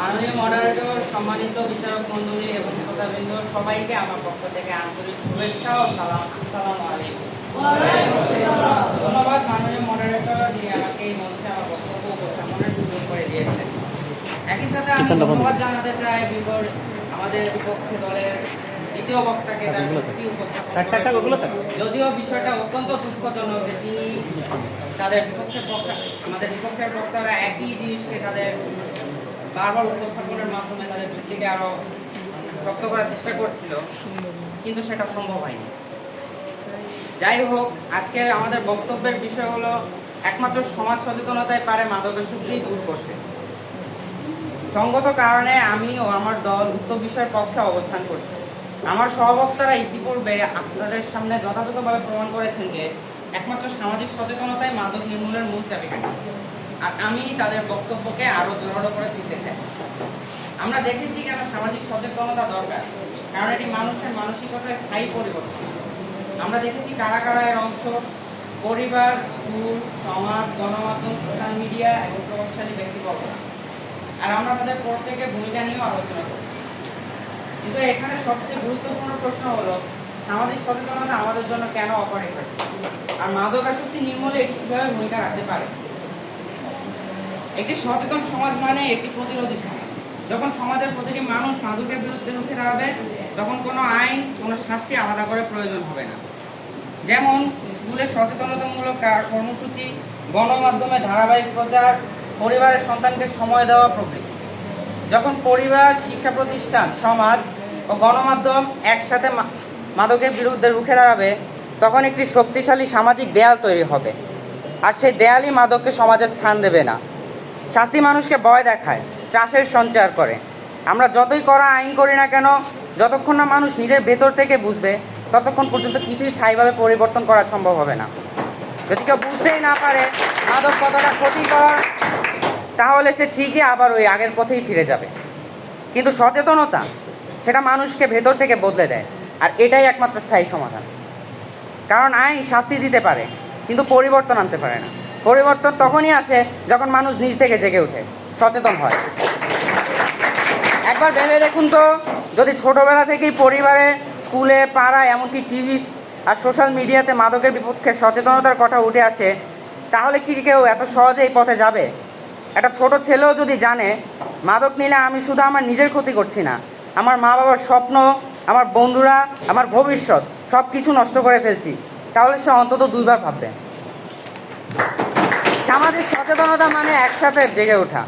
মাননীয় মডারেটর সম্মানিত বিচারক মন্ডলী এবং শ্রোতাবৃন্দ সবাইকে আমার পক্ষ থেকে আন্তরিক শুভেচ্ছা ও সালাম। আসসালামু আলাইকুম। ধন্যবাদ মাননীয় মডারেটর যে আমাকে এই মঞ্চে আমার বক্তব্য উপস্থাপনের সুযোগ করে দিয়েছেন। একই সাথে আমি ধন্যবাদ জানাতে চাই বিপর আমাদের বিপক্ষে দলের দ্বিতীয় বক্তাকে। যদিও বিষয়টা অত্যন্ত দুঃখজনক যে তিনি তাদের বিপক্ষে বক্তা আমাদের বিপক্ষের বক্তারা একই জিনিসকে তাদের বারবার উপস্থাপনের মাধ্যমে তাদের যুক্তিকে আরও শক্ত করার চেষ্টা করছিল, কিন্তু সেটা সম্ভব হয়নি। যাই হোক, আজকের আমাদের বক্তব্যের বিষয় হলো, একমাত্র সমাজ সচেতনতায় পারে মাদকের শক্তি দূর করতে সঙ্গত কারণে আমি ও আমার দল উক্ত বিষয়ের পক্ষে অবস্থান করছি। আমার সহবক্তারা ইতিপূর্বে আপনাদের সামনে যথাযথভাবে প্রমাণ করেছেন যে, একমাত্র সামাজিক সচেতনতাই মাদক নির্মূলের মূল চাবিকাঠি। আর আমি তাদের বক্তব্যকে আরও জোরালো করে তুলতে চাই। আমরা দেখেছি কেন সামাজিক সচেতনতা দরকার, কারণ এটি মানুষের মানসিকতায় স্থায়ী পরিবর্তন। আমরা দেখেছি কারা কারা এর অংশ পরিবার, স্কুল, সমাজ, গণমাধ্যম, সোশ্যাল মিডিয়া এবং প্রভাবশালী ব্যক্তিবর্গ। আর আমরা তাদের প্রত্যেকের ভূমিকা নিয়েও আলোচনা করছি। কিন্তু এখানে সবচেয়ে গুরুত্বপূর্ণ প্রশ্ন হলো, সামাজিক সচেতনতা আমাদের জন্য কেন অপরিহার্য? আর মাদকাসক্তি নির্মূলে এটি কীভাবে ভূমিকা রাখতে পারে? একটি সচেতন সমাজ মানে একটি প্রতিরোধী সমাজ। যখন সমাজের প্রতিটি মানুষ মাদকের বিরুদ্ধে রুখে দাঁড়াবে, তখন কোনো আইন, কোনো শাস্তি আলাদা করে প্রয়োজন হবে না। যেমন স্কুলে সচেতনতামূলক কর্মসূচি, গণমাধ্যমে ধারাবাহিক প্রচার, পরিবারের সন্তানকে সময় দেওয়া প্রভৃতি। যখন পরিবার, শিক্ষা প্রতিষ্ঠান, সমাজ ও গণমাধ্যম একসাথে মাদকের বিরুদ্ধে রুখে দাঁড়াবে, তখন একটি শক্তিশালী সামাজিক দেয়াল তৈরি হবে। আর সেই দেয়ালই মাদককে সমাজে স্থান দেবে না। শাস্তি মানুষকে ভয় দেখায় চাষের সঞ্চার করে। আমরা যতই করা আইন করি না কেন, যতক্ষণ না মানুষ নিজের ভেতর থেকে বুঝবে, ততক্ষণ পর্যন্ত কিছুই স্থায়ীভাবে পরিবর্তন করা সম্ভব হবে না। যদি কেউ বুঝতেই না পারে মাদক কতটা ক্ষতিকর তাহলে সে ঠিকই আবার ওই আগের পথেই ফিরে যাবে। কিন্তু সচেতনতা, সেটা মানুষকে ভেতর থেকে বদলে দেয়, আর এটাই একমাত্র স্থায়ী সমাধান। কারণ আইন শাস্তি দিতে পারে, কিন্তু পরিবর্তন আনতে পারে না। পরিবর্তন তখনই আসে যখন মানুষ নিজ থেকে জেগে ওঠে, সচেতন হয়। একবার ভেবে দেখুন তো, যদি ছোটবেলা থেকেই পরিবারে, স্কুলে, পাড়ায়, এমনকি টিভি আর সোশ্যাল মিডিয়াতে মাদকের বিপক্ষে সচেতনতার কথা উঠে আসে, তাহলে কি কেউ এত সহজে এই পথে যাবে? একটা ছোট ছেলেও যদি জানে, মাদক নিলে আমি শুধু আমার নিজের ক্ষতি করছি না, আমার মা বাবার স্বপ্ন, আমার বন্ধুরা, আমার ভবিষ্যৎ সব কিছু নষ্ট করে ফেলছি, তাহলে সে অন্তত দুইবার ভাববে। সামাজিক সচেতনতা মানে একসাথে জেগে ওঠা।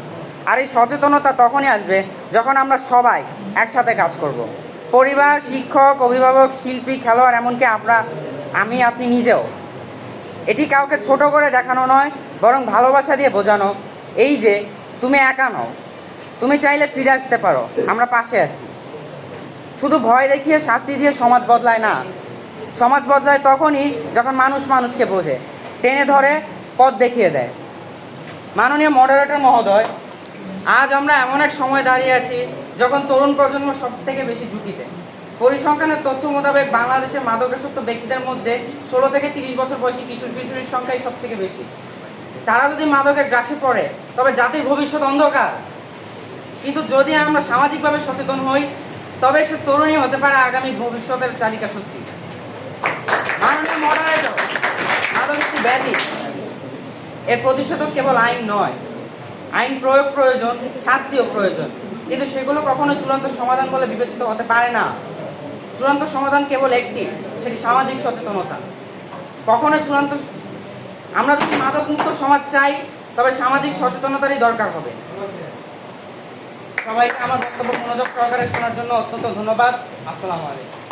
আর এই সচেতনতা তখনই আসবে যখন আমরা সবাই একসাথে কাজ করব। পরিবার, শিক্ষক, অভিভাবক, শিল্পী, খেলোয়াড়, এমনকি আমরা, আমি, আপনি নিজেও। এটি কাউকে ছোট করে দেখানো নয়, বরং ভালোবাসা দিয়ে বোঝানো। এই যে, তুমি একা নও। তুমি চাইলে ফিরে আসতে পারো। আমরা পাশে আছি। শুধু ভয় দেখিয়ে শাস্তি দিয়ে সমাজ বদলায় না। সমাজ বদলায় তখনই যখন মানুষ মানুষকে বোঝে। টেনে ধরে পথ দেখিয়ে দেয়। মাননীয় মডারেটর মহোদয়, আজ আমরা এমন এক সময় দাঁড়িয়ে আছি যখন তরুণ প্রজন্ম সব থেকে বেশি ঝুঁকিতে। পরিসংখ্যানের তথ্য মোতাবেক বাংলাদেশে মাদকাসক্ত ব্যক্তিদের মধ্যে ষোলো থেকে তিরিশ বছর বয়সী কিশোর কিশোরীর সংখ্যাই সব থেকে বেশি। তারা যদি মাদকের গ্রাসে পড়ে, তবে জাতির ভবিষ্যৎ অন্ধকার। কিন্তু যদি আমরা সামাজিকভাবে সচেতন হই, তবে সে তরুণী হতে পারে আগামী ভবিষ্যতের চালিকা শক্তি। মাননীয় মাদক একটি ব্যাধি। এর প্রতিষেধক কেবল আইন নয়। আইন প্রয়োগ প্রয়োজন, শাস্তিও প্রয়োজন। কিন্তু সেগুলো কখনো চূড়ান্ত সমাধান বলে বিবেচিত হতে পারে না। চূড়ান্ত সমাধান কেবল একটি, সেটি সামাজিক সচেতনতা। কখনো চূড়ান্ত আমরা যদি মাদক মুক্ত সমাজ চাই, তবে সামাজিক সচেতনতারই দরকার হবে। সবাইকে আমার বক্তব্য মনোযোগ সহকারে শোনার জন্য অত্যন্ত ধন্যবাদ। আসসালামু আলাইকুম।